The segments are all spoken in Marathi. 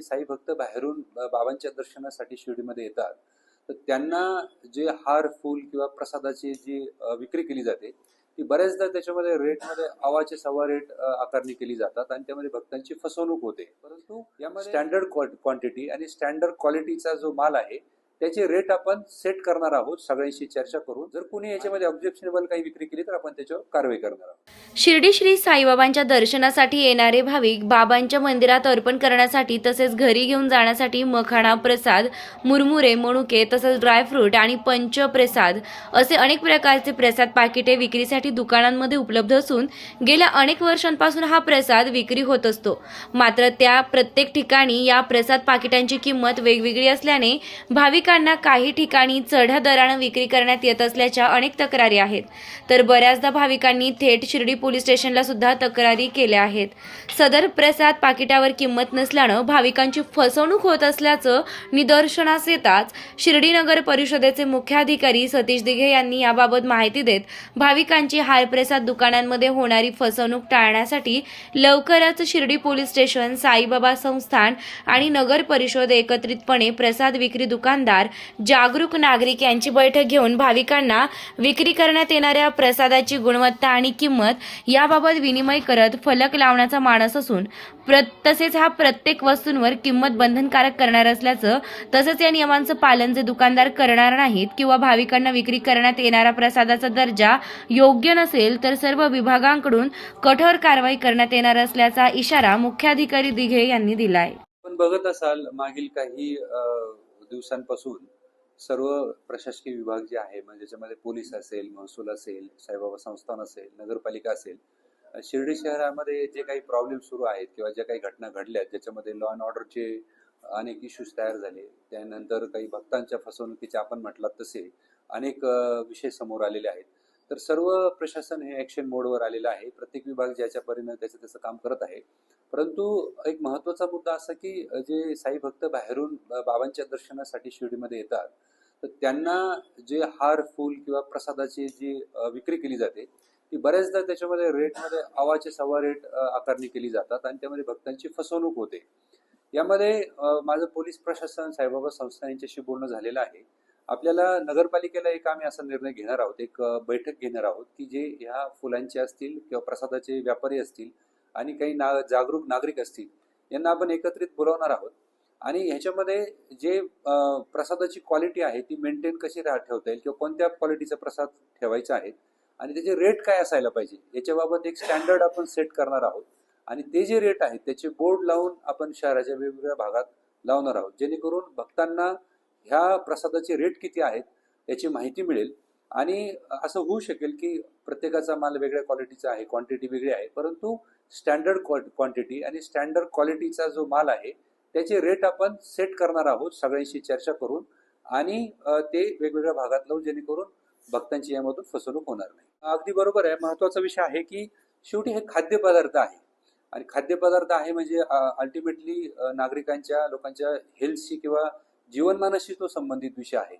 जे साई भक्त बाहेरून बाबांच्या दर्शनासाठी शिर्डीमध्ये येतात. तर त्यांना जे हार फूल किंवा प्रसादाची जी विक्री केली जाते ती बऱ्याचदा त्याच्यामध्ये रेटमध्ये आवाचे सव्वा रेट आकारणी केली जातात आणि त्यामध्ये भक्तांची फसवणूक होते. परंतु यामध्ये स्टँडर्ड क्वांटिटी आणि स्टँडर्ड क्वालिटीचा जो माल आहे त्याचे रेट आपण सेट करणार आहोत सगळ्यांशी चर्चा करून. जर कोणी याच्यामध्ये ऑब्जेक्शनेबल काही विक्री केली तर आपण त्याच्यावर कारवाई करणार आहोत. शिर्डी श्री साईबाबांच्या दर्शनासाठी येणारे भाविक बाबांच्या मंदिरात अर्पण करण्यासाठी तसेच घरी घेऊन जाण्यासाठी मखाणा प्रसाद मुरमुरे मणुके तसेच ड्रायफ्रूट आणि पंच प्रसाद असे अनेक प्रकारचे प्रसाद पाकिटे विक्रीसाठी दुकानांमध्ये उपलब्ध असून गेल्या अनेक वर्षांपासून हा प्रसाद विक्री होत असतो. मात्र त्या प्रत्येक ठिकाणी या प्रसाद पाकिटांची किंमत वेगवेगळी असल्याने भाविक भाविकांना काही ठिकाणी चढ्या दरानं विक्री करण्यात येत असल्याच्या अनेक तक्रारी आहेत. तर बऱ्याचदा भाविकांनी थेट शिर्डी पोलीस स्टेशनला सुद्धा तक्रारी केल्या आहेत. सदर प्रसाद पाकिटावर किंमत नसल्यानं भाविकांची फसवणूक होत असल्याचं निदर्शनास येताच शिर्डी नगर परिषदेचे मुख्याधिकारी सतीश दिघे यांनी याबाबत माहिती देत भाविकांची हार प्रसाद दुकानांमध्ये होणारी फसवणूक टाळण्यासाठी लवकरच शिर्डी पोलीस स्टेशन साईबाबा संस्थान आणि नगर परिषद एकत्रितपणे प्रसाद विक्री दुकानदार जागरूक नागरिक यांची बैठक घेऊन भाविकांना विक्री करण्यात येणाऱ्या प्रसादाची गुणवत्ता आणि किंमत याबाबत विनिमय करत फलक लावण्याचा मानस असून प्र तसेच हा प्रत्येक वस्तूंवर किंमत बंधनकारक करणार असल्याचं तसंच या नियमांचं पालन जे दुकानदार करणार नाहीत किंवा भाविकांना विक्री करण्यात येणारा प्रसादाचा दर्जा योग्य नसेल तर सर्व विभागांकडून कठोर कारवाई करण्यात येणार असल्याचा इशारा मुख्याधिकारी दिघे यांनी दिलाय. आपण बघत असाल मागील काही दिवसांपासून सर्व प्रशासकीय विभाग जे आहे म्हणजे ज्याच्यामध्ये पोलीस असेल महसूल असेल साईबाबा संस्थान असेल नगरपालिका असेल शिर्डी शहरामध्ये जे काही प्रॉब्लेम सुरू आहेत किंवा ज्या काही घटना घडल्या ज्याच्यामध्ये लॉ अँड ऑर्डरचे अनेक इश्यूज तयार झाले त्यानंतर काही भक्तांच्या फसवणुकीचे आपण म्हटलात तसे अनेक विषय समोर आलेले आहेत. तर सर्व प्रशासन हे ॲक्शन मोडवर आलेलं आहे. प्रत्येक विभाग ज्याच्या परीनं त्याचं त्याचं काम करत आहे. परंतु एक महत्त्वाचा मुद्दा असा की जे साई भक्त बाहेरून बाबांच्या दर्शनासाठी शिर्डीमध्ये येतात तर त्यांना जे हार फूल किंवा प्रसादाची जी विक्री केली जाते ती बऱ्याचदा त्याच्यामध्ये रेटमध्ये आवाचे सव्वा रेट आकारणी केली जातात आणि त्यामध्ये भक्तांची फसवणूक होते. यामध्ये माझं पोलीस प्रशासन साईबाबा संस्था यांच्याशी बोलणं झालेलं आहे. आपल्याला नगरपालिकेला एक आम्ही असा निर्णय घेणार आहोत एक बैठक घेणार आहोत की जे ह्या फुलांचे असतील किंवा प्रसादाचे व्यापारी असतील आणि काही ना जागरूक नागरिक असतील यांना आपण एकत्रित बोलावणार आहोत. आणि ह्याच्यामध्ये जे प्रसादाची क्वालिटी आहे ती मेंटेन कशी राह ठेवता येईल किंवा कोणत्या क्वालिटीचा प्रसाद ठेवायचा आहे आणि त्याचे रेट काय असायला पाहिजे याच्याबाबत एक स्टँडर्ड आपण सेट करणार आहोत. आणि ते जे रेट आहेत त्याचे बोर्ड लावून आपण शहराच्या वेगवेगळ्या भागात लावणार आहोत जेणेकरून भक्तांना ह्या प्रसादाचे रेट किती आहेत याची माहिती मिळेल. आणि असं होऊ शकेल की प्रत्येकाचा माल वेगळ्या क्वालिटीचा आहे क्वांटिटी वेगळी आहे परंतु स्टँडर्ड क्वांटिटी आणि स्टँडर्ड क्वालिटीचा जो माल आहे त्याचे रेट आपण सेट करणार आहोत सगळ्यांशी चर्चा करून. आणि ते वेगवेगळ्या भागात लावून जेणेकरून भक्तांची यामधून फसवणूक होणार नाही. अगदी बरोबर आहे. महत्त्वाचा विषय आहे की शेवटी हे खाद्यपदार्थ आहे. आणि खाद्यपदार्थ आहे म्हणजे अल्टिमेटली नागरिकांच्या लोकांच्या हेल्थशी किंवा जीवनमानाशी तो संबंधित विषय आहे.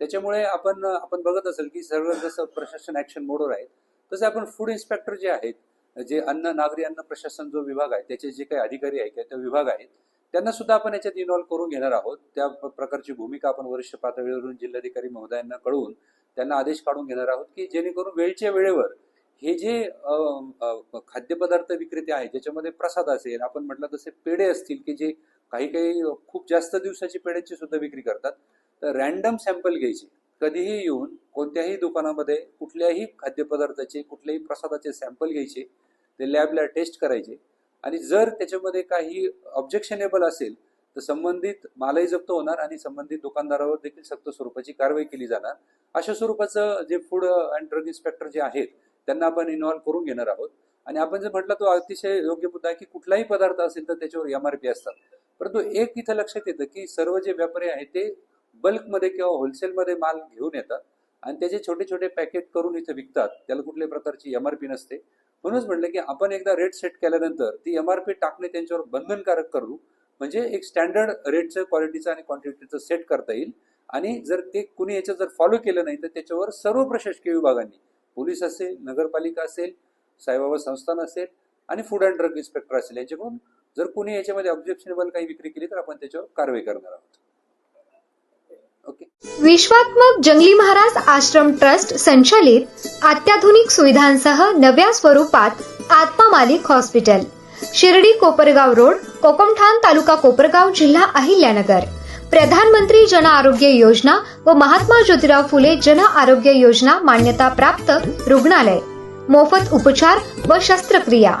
त्याच्यामुळे आपण आपण बघत असेल की सर्व जसं प्रशासन ऍक्शन मोडवर आहे तसे आपण फूड इन्स्पेक्टर जे आहेत जे अन्न नागरी अन्न प्रशासन जो विभाग आहे त्याचे जे काही अधिकारी आहेत किंवा ते विभाग आहेत त्यांना सुद्धा आपण याच्यात इन्व्हॉल्व्ह करून घेणार आहोत. त्या प्रकारची भूमिका आपण वरिष्ठ पातळीवरून जिल्हाधिकारी महोदयांना कळवून त्यांना आदेश काढून घेणार आहोत की जेणेकरून वेळच्या वेळेवर हे जे खाद्यपदार्थ विक्रेते आहेत ज्याच्यामध्ये प्रसाद असेल आपण म्हटलं तसे पेढे असतील की जे काही काही खूप जास्त दिवसाची पेढ्यांची सुद्धा विक्री करतात. तर रॅन्डम सॅम्पल घ्यायचे. कधीही येऊन कोणत्याही दुकानामध्ये कुठल्याही खाद्यपदार्थाचे कुठल्याही प्रसादाचे सॅम्पल घ्यायचे. ते लॅबला टेस्ट करायचे. आणि जर त्याच्यामध्ये काही ऑब्जेक्शनेबल असेल तर संबंधित मालही जप्त होणार आणि संबंधित दुकानदारावर देखील सक्त स्वरूपाची कारवाई केली जाणार. अशा स्वरूपाचं जे फूड अँड ड्रग इन्स्पेक्टर जे आहेत त्यांना आपण इन्व्हॉल्व्ह करून घेणार आहोत. आणि आपण जर म्हटलं तो अतिशय योग्य मुद्दा आहे की कुठलाही पदार्थ असेल तर त्याच्यावर एम आर पी असतात. परंतु एक इथं लक्षात येतं की सर्व जे व्यापारी आहेत ते बल्कमध्ये किंवा होलसेलमध्ये माल घेऊन येतात आणि त्याचे छोटे छोटे पॅकेट करून इथं विकतात त्याला कुठल्याही प्रकारची एम आर पी नसते. म्हणूनच म्हटलं की आपण एकदा रेट सेट केल्यानंतर ती एम आर पी टाकणे त्यांच्यावर बंधनकारक करू. म्हणजे एक स्टँडर्ड रेटचं क्वालिटीचं आणि क्वांटिटीचं सेट करता येईल. आणि जर ते कुणी याचं जर फॉलो केलं नाही तर त्याच्यावर सर्व प्रशासकीय विभागांनी पोलीस असेल नगरपालिका असेल साईबाबा संस्थान असेल आणि फूड अँड ड्रग इन्स्पेक्टर असेल यांच्याकडून जर कोणी याच्यामध्ये ऑब्जेक्शनेबल काही विक्री केली तर आपण त्याच्यावर कारवाई करणार आहोत. ओके विश्वात्मक जंगली महाराज आश्रम ट्रस्ट संचालित अत्याधुनिक सुविधांसह नव्या स्वरूपात आत्मा मालिक हॉस्पिटल. शिर्डी कोपरगाव रोड कोकमठाण तालुका कोपरगाव जिल्हा अहिल्यानगर. प्रधानमंत्री जन आरोग्य योजना व महात्मा ज्योतिराव फुले जन आरोग्य योजना मान्यता प्राप्त रुग्णालय. मोफत उपचार व शस्त्रक्रिया.